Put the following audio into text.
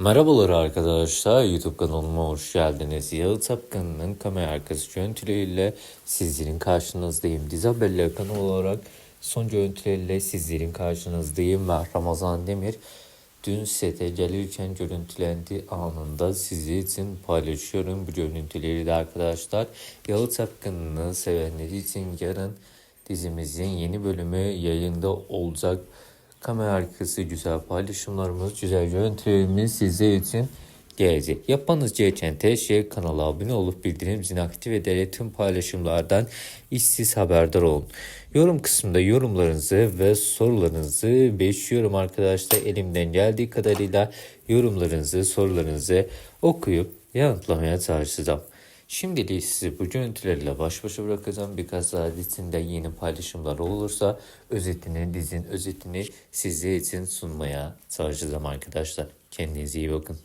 Merhabalar arkadaşlar, YouTube kanalıma hoş geldiniz. Yağı Tapkan'ın kamera arkası görüntüleriyle sizlerin karşınızdayım. Dizi Haberleri kanalı olarak son görüntüleriyle sizlerin karşınızdayım. Ve Ramazan Demir dün sete gelirken görüntülendi anında sizi için paylaşıyorum bu görüntüleri de arkadaşlar. Yağı Tapkan'ı sevenleri için yarın dizimizin yeni bölümü yayında olacak. Kamera arkası güzel paylaşımlarımız, güzel görüntülerimiz sizler için gelecek. Yapmanız gereken tek şey kanala abone olup bildirim zilini aktif ederek tüm paylaşımlardan işsiz haberdar olun. Yorum kısmında yorumlarınızı ve sorularınızı bekliyorum arkadaşlar. Elimden geldiği kadarıyla yorumlarınızı, sorularınızı okuyup yanıtlamaya çalışacağım. Şimdilik sizi bu görüntülerle baş başa bırakacağım. Birkaç daha dizinde yeni paylaşımlar olursa özetini, dizin özetini sizler için sunmaya çalışacağım arkadaşlar. Kendinize iyi bakın.